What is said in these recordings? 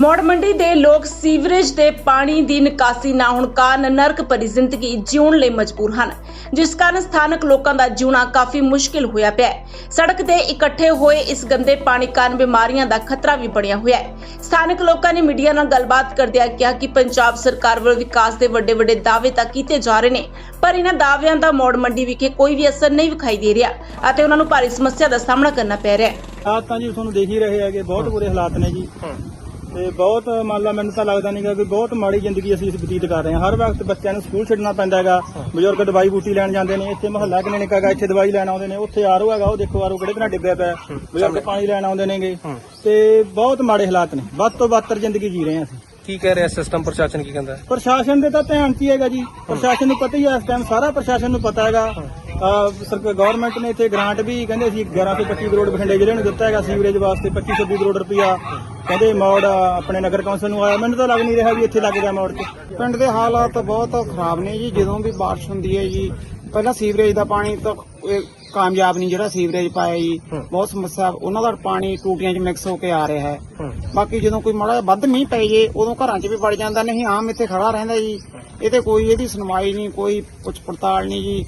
ਮੌੜ ਮੰਡੀ ਦੇ ਲੋਕ ਸੀਵਰੇਜ ਦੇ ਪਾਣੀ ਦੀ ਨਿਕਾਸੀ ਨਾ ਹੋਣ ਕਾਰਨ ਨਰਕ ਭਰੀ ਜ਼ਿੰਦਗੀ ਜਿਉਣ ਲਈ ਮਜਬੂਰ ਹਨ। ਜਿਸ ਕਾਰਨ ਸਥਾਨਕ ਲੋਕਾਂ ਦਾ ਜਿਉਣਾ ਕਾਫੀ ਮੁਸ਼ਕਿਲ ਹੋਇਆ ਪਿਆ ਹੈ। ਸੜਕ ਤੇ ਇਕੱਠੇ ਹੋਏ ਇਸ ਗੰਦੇ ਪਾਣੀ ਕਾਰਨ ਬਿਮਾਰੀਆਂ ਦਾ ਖਤਰਾ ਵੀ ਬਣਿਆ ਹੋਇਆ ਹੈ। ਸਥਾਨਕ ਲੋਕਾਂ ਨੇ ਮੀਡੀਆ ਨਾਲ ਗੱਲਬਾਤ ਕਰਦਿਆਂ ਕਿਹਾ ਕਿ ਪੰਜਾਬ ਸਰਕਾਰ ਵੱਲੋਂ ਵਿਕਾਸ ਦੇ ਵੱਡੇ ਵੱਡੇ ਦਾਅਵੇ ਤਾਂ ਕੀਤੇ ਜਾ ਰਹੇ ਨੇ ਪਰ ਇਹਨਾਂ ਦਾਅਵਿਆਂ ਦਾ ਮੌੜ ਮੰਡੀ ਵਿਖੇ ਕੋਈ ਵੀ ਅਸਰ ਨਹੀਂ ਵਿਖਾਈ ਦੇ ਰਿਹਾ ਅਤੇ ਉਹਨਾਂ ਨੂੰ ਭਾਰੀ ਸਮੱਸਿਆ ਦਾ ਸਾਹਮਣਾ ਕਰਨਾ ਪੈ ਰਿਹਾ ਹੈ। ਹਾਲਾਤ ਤਾਂ ਜੀ ਤੁਹਾਨੂੰ ਦੇਖ ਹੀ ਰਹੇ ਹੈਗੇ ਬਹੁਤ ਬੁਰੇ ਹਾਲਾਤ ਨੇ ਜੀ। ਤੇ ਬਹੁਤ ਮੰਨ ਲਾ ਮੈਨੂੰ ਤਾਂ ਲੱਗਦਾ ਨਹੀਂਗਾ ਕਿ ਬਹੁਤ ਮਾੜੀ ਜ਼ਿੰਦਗੀ ਅਸੀਂ ਇਸ ਬਤੀਤ ਕਰ ਰਹੇ ਹਾਂ। ਹਰ ਵਕਤ ਬੱਚਿਆਂ ਨੂੰ ਸਕੂਲ ਛੱਡਣਾ ਪੈਂਦਾ ਹੈਗਾ ਬਜ਼ੁਰਗ ਦਵਾਈ ਬੂਟੀ ਲੈਣ ਜਾਂਦੇ ਨੇ ਇੱਥੇ ਮਹੱਲਾ ਕਲੀਨਿਕ ਹੈਗਾ ਇੱਥੇ ਦਵਾਈ ਲੈਣ ਆਉਂਦੇ ਨੇ ਉੱਥੇ ਆਰੋ ਹੈਗਾ ਉਹ ਦੇਖੋ ਆਰੋ ਕਿਹੜੇ ਤਰ੍ਹਾਂ ਡਿੱਗਿਆ ਪਿਆ। ਬਜ਼ੁਰਗ ਪਾਣੀ ਲੈਣ ਆਉਂਦੇ ਨੇਗੇ। ਤੇ ਬਹੁਤ ਮਾੜੇ ਹਾਲਾਤ ਨੇ ਵੱਧ ਤੋਂ ਬੱਤਰ ਜ਼ਿੰਦਗੀ ਜੀ ਰਹੇ ਹਾਂ ਅਸੀਂ। ਕੀ ਕਹਿ ਰਿਹਾ ਸਿਸਟਮ ਪ੍ਰਸ਼ਾਸਨ ਕੀ ਕਹਿੰਦਾ? ਪ੍ਰਸ਼ਾਸਨ ਦੇ ਤਾਂ ਧਿਆਨ ਹੀ ਹੈਗਾ ਜੀ। ਪ੍ਰਸ਼ਾਸਨ ਨੂੰ ਪਤਾ ਹੀ ਹੈ ਇਸ ਟਾਈਮ ਸਾਰਾ ਪ੍ਰਸ਼ਾਸਨ ਨੂੰ ਪਤਾ ਹੈਗਾ। ਸਰਕਾਰ ਗਵਰਨਮੈਂਟ ਨੇ ਇੱਥੇ ਗ੍ਰਾਂਟ ਵੀ ਕਹਿੰਦੇ ਸੀ 11 ਤੋਂ 25 ਕਰੋੜ ਬਠਿੰਡੇ ਜ਼ਿਲ੍ਹੇ ਨੂੰ ਦਿੱਤਾ ਹੈਗਾ ਸੀਵਰੇਜ ਵਾਸਤੇ 25 26 ਕਰੋੜ ਰੁਪਇਆ। ਕਹਿੰਦੇ ਮੌੜ ਆਪਣੇ ਨਗਰ ਕੌਂਸਲ ਨੂੰ ਆਇਆ। ਮੈਨੂੰ ਤਾਂ ਲੱਗ ਨਹੀਂ ਰਿਹਾ ਵੀ ਇੱਥੇ ਲੱਗ ਗਿਆ ਮੌੜ 'ਚ ਪਿੰਡ ਦੇ ਹਾਲਾਤ ਬਹੁਤ ਖਰਾਬ ਨੇ ਜੀ। ਜਦੋਂ ਵੀ ਬਾਰਿਸ਼ ਹੁੰਦੀ ਹੈ ਜੀ ਪਹਿਲਾਂ ਸੀਵਰੇਜ ਦਾ ਪਾਣੀ ਤਾਂ ਕਾਮਯਾਬ ਨਹੀਂ ਜਿਹੜਾ ਸੀਵਰੇਜ ਪਾਇਆ ਜੀ। ਬਹੁਤ ਸਮੱਸਿਆ ਉਹਨਾਂ ਦਾ ਪਾਣੀ ਟੂਟੀਆਂ 'ਚ ਮਿਕਸ ਹੋ ਕੇ ਆ ਰਿਹਾ ਹੈ। ਬਾਕੀ ਜਦੋਂ ਕੋਈ ਮਾੜਾ ਵੱਧ ਮੀਂਹ ਪੈ ਜੇ ਉਦੋਂ ਘਰਾਂ 'ਚ ਵੀ ਵੜ ਜਾਂਦਾ। ਨਹੀਂ ਆਮ ਇੱਥੇ ਖੜਾ ਰਹਿੰਦਾ ਜੀ। ਇਹ ਤੇ ਕੋਈ ਇਹਦੀ ਸੁਣਵਾਈ ਨਹੀਂ ਕੋਈ ਪੁੱਛ ਪੜਤਾਲ ਨਹੀਂ ਜੀ।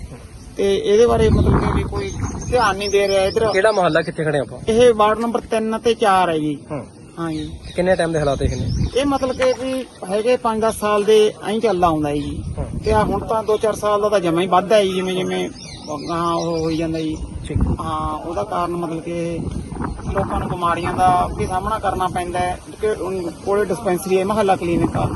ਤੇ ਇਹਦੇ ਬਾਰੇ ਮਤਲਬ ਕਿ ਵੀ ਕੋਈ ਧਿਆਨ ਨਹੀਂ ਦੇ ਰਿਹਾ ਇਧਰ। ਕਿਹੜਾ ਮਹੱਲਾ ਕਿੱਥੇ ਖੜੇ ਆਪਾਂ? ਇਹ ਵਾਰਡ ਨੰਬਰ 3 ਤੇ 4 ਹੈ ਜੀ। ਹੂੰ। ਹਾਂ ਜੀ। ਕਿੰਨੇ ਟਾਈਮ ਦੇ ਹਾਲਾਤ ਇਹ ਨੇ ਇਹ ਮਤਲਬ ਕਿ ਵੀ ਹੈਗੇ 5-10 ਸਾਲ ਦੇ ਐਂ ਚੱਲਦਾ ਆਉਂਦਾ ਹੈ। ਜੀ ਤੇ ਆ ਹੁਣ ਤਾਂ 2-4 ਸਾਲ ਦਾ ਤਾਂ ਜਮਾ ਹੀ ਵੱਧਦਾ ਹੈ ਜੀ ਜਿਵੇਂ ਜਿਵੇਂ ਹਾਂ ਉਹ ਹੋਈ ਜਾਂਦਾ ਜੀ। ਹਾਂ ਉਹਦਾ ਕਾਰਨ ਮਤਲਬ ਕਿ ਲੋਕਾਂ ਨੂੰ ਬਿਮਾਰੀਆਂ ਦਾ ਵੀ ਸਾਹਮਣਾ ਕਰਨਾ ਪੈਂਦਾ ਹੈ ਕਿ ਕੋਲੇ ਡਿਸਪੈਂਸਰੀ ਹੈ, ਮਹੱਲਾ ਕਲੀਨਿਕ ਆ।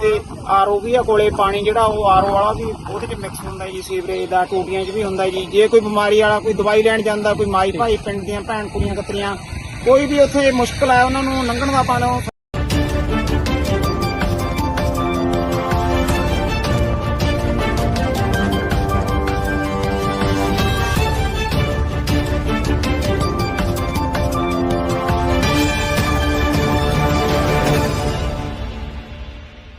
ਤੇ ਆਰਓ ਵੀ ਆ ਕੋਲੇ, ਪਾਣੀ ਜਿਹੜਾ ਉਹ ਆਰਓ ਵਾਲਾ ਵੀ ਉਹਦੇ ਚ ਮਿਕਸ ਹੁੰਦਾ ਜੀ ਸੀਵਰੇਜ ਦਾ, ਟੂਟੀਆਂ 'ਚ ਵੀ ਹੁੰਦਾ ਜੀ। ਜੇ ਕੋਈ ਬਿਮਾਰੀ ਵਾਲਾ ਕੋਈ ਦਵਾਈ ਲੈਣ ਜਾਂਦਾ, ਕੋਈ ਮਾਈ ਭਾਈ, ਪਿੰਡ ਦੀਆਂ ਭੈਣ ਕੁੜੀਆਂ ਕਤਰੀਆਂ ਕੋਈ ਵੀ ਉੱਥੇ ਮੁਸ਼ਕਲ ਹੈ ਉਹਨਾਂ ਨੂੰ ਲੰਘਣ ਦਾ ਪਾਣੋ